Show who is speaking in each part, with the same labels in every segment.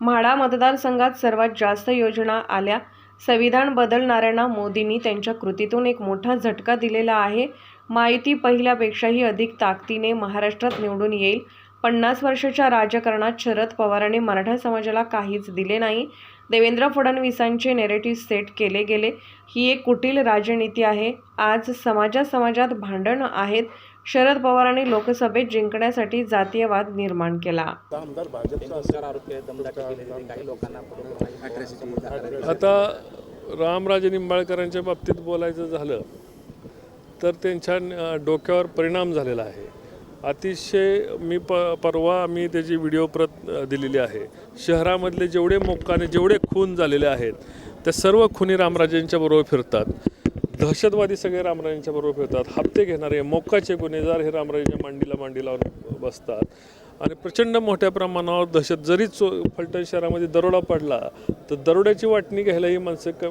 Speaker 1: म्हाडा मतदारसंघात सर्वात जास्त योजना आल्या. संविधान बदलणाऱ्यांना मोदींनी त्यांच्या कृतीतून एक मोठा झटका दिलेला आहे. माहिती पहिल्यापेक्षाही अधिक ताकदीने महाराष्ट्रात निवडून येईल. पन्नास वर्षाच्या राजकारणात शरद पवारांनी मराठा समाजाला काहीच दिले नाही. देवेंद्र फडणवीसांचे नेरेटिव्ह सेट केले गेले. ही एक कुटील राजनीती आहे. आज समाजासमाजात समाजात भांडण आहेत. शरद पवारांनी लोकसभेत जिंकण्यासाठी जातीयवाद निर्माण केला.
Speaker 2: आता रामराजे निंबाळकरांच्या बाबतीत बोलायचं झालं तर त्यांच्या डोक्यावर परिणाम झालेला आहे. अतिशय मी प परवा मी त्याची व्हिडिओ प्रत दिलेली आहे. शहरामधले जेवढे मोक्काने जेवढे खून झालेले आहेत त्या सर्व खुनी रामराजेंच्या बरोबर फिरतात. दहशतवादी सगळे रामराजेंच्या बरोबर फिरतात. हप्ते घेणारे मोक्काचे गुन्हेगार हे रामराजेंच्या मांडीला मांडी लावून बसतात. आणि प्रचंड मोठ्या प्रमाणावर दहशत जरी चो फलटण शहरामध्ये दरोडा पडला तर दरोड्याची वाटणी घ्यायला ही माणसं क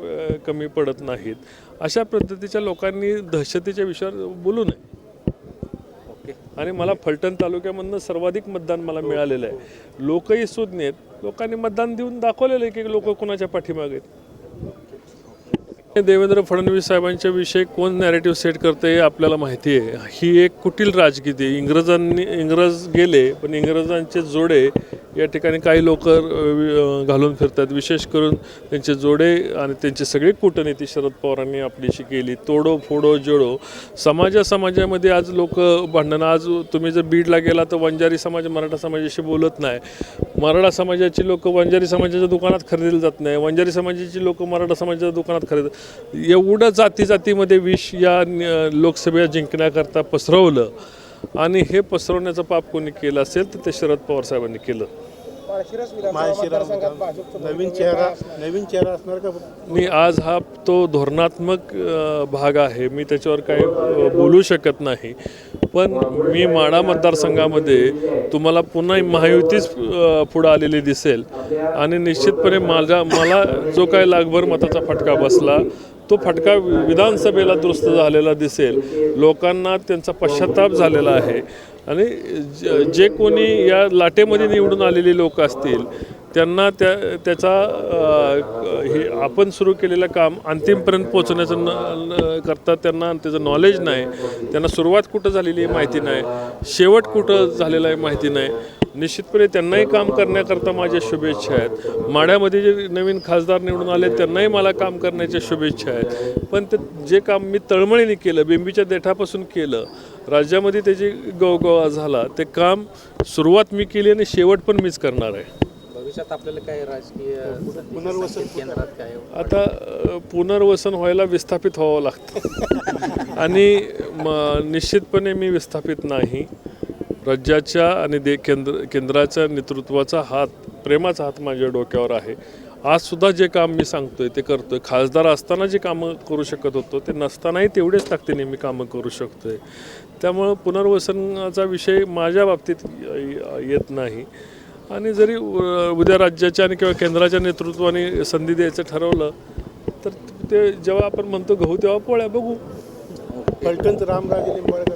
Speaker 2: कमी पडत नाहीत. अशा पद्धतीच्या लोकांनी दहशतीच्या विषयावर बोलू नये.
Speaker 3: ओके.
Speaker 2: आणि मला फलटण तालुक्यामधनं सर्वाधिक मतदान मला मिळालेलं आहे. लोकही सुज्ञ आहेत लोकांनी मतदान देऊन दाखवलेलं आहे की लोक कोणाच्या पाठीमागे आहेत. देवेंद्र फडणवीस साहेबांच्या विषयी कोण नॅरेटिव्ह सेट करते हे आपल्याला माहिती आहे. ही एक कुटील राजकीय आहे. इंग्रजांनी इंग्रज गेले पण इंग्रजांचे जोडे या ठिकाणी काही लोक घालून फिरतात. विशेष करून त्यांचे जोडे आणि त्यांची सगळी कूटनीती शरद पवारांनी आपलीशी केली. तोडो फोडो जोडो. समाजा समाजामध्ये आज लोक भांडणं. आज तुम्ही जर बीडला गेला तर वंजारी समाज मराठा समाजाशी बोलत नाही. मराठा समाजाची लोक वंजारी समाजाच्या दुकानात खरेदीला जात नाही. वंजारी समाजाची लोक मराठा समाजाच्या दुकानात खरेदी एवढं जाती जातीमध्ये विष या लोकसभा जिंकण्याकरता पसरवलं. आणि हे पसरवण्याचं पाप कोणी केलं असेल तर ते शरद पवार साहेबांनी केलं.
Speaker 4: नवीन चेहरा नवीन चेहरा असणार का?
Speaker 2: मी आज हा तो धोरणात्मक भाग आहे. मी त्याच्यावर काही बोलू शकत नाही. पण मी माडा मतदारसंघामध्ये तुम्हाला पुन्हा महायुतीच पुढं आलेली दिसेल. आणि निश्चितपणे माझा मला जो काही लागभर मताचा फटका बसला तो फटका विधानसभेला दुरुस्त झालेला दिसेल. लोकांना त्यांचा पश्चाताप झालेला आहे. आणि ज- जे कोणी या लाटेमध्ये निवडून आलेले लोक असतील त्यांना त्या त्याचा हे आपण सुरू केलेलं काम अंतिमपर्यंत पोहोचण्याचं न करता त्यांना त्याचं नॉलेज नाही. त्यांना सुरुवात कुठं झालेली आहे माहिती नाही. शेवट कुठं झालेला आहे माहिती नाही. निश्चितपणे त्यांनाही काम करण्याकरता माझ्या शुभेच्छा आहेत. माड्यामध्ये जे नवीन खासदार निवडून आले त्यांनाही मला काम करण्याच्या शुभेच्छा आहेत. पण ते जे काम मी तळमळीने केलं बिंबीच्या देठापासून केलं राज्यामध्ये त्याची गवगवा झाला ते काम सुरुवात मी केली आणि शेवट पण मीच करणार आहे.
Speaker 3: भविष्यात आपल्याला काय राजकीय पुनर्वसन केंद्रात काय
Speaker 2: आता पुनर्वसन व्हायला विस्थापित व्हावं लागतं. आणि म निश्चितपणे मी विस्थापित नाही. राज्याच्या आणि दे केंद्र केंद्राच्या नेतृत्वाचा हात प्रेमाचा हात माझ्या डोक्यावर आहे. आज सुद्धा जे काम मी सांगतोय ते करतोय. खासदार असताना जे कामं करू शकत होतो ते नसतानाही तेवढेच ताकदीने मी कामं करू शकतोय. त्यामुळं पुनर्वसनाचा विषय माझ्या बाबतीत येत नाही. आणि जरी उद्या राज्याच्या आणि किंवा केंद्राच्या नेतृत्वाने संधी द्यायचं ठरवलं तर ते जेव्हा आपण म्हणतो गहू तेव्हा पोळ्या बघू.
Speaker 4: फलटणचं रामराजे निंबाळकर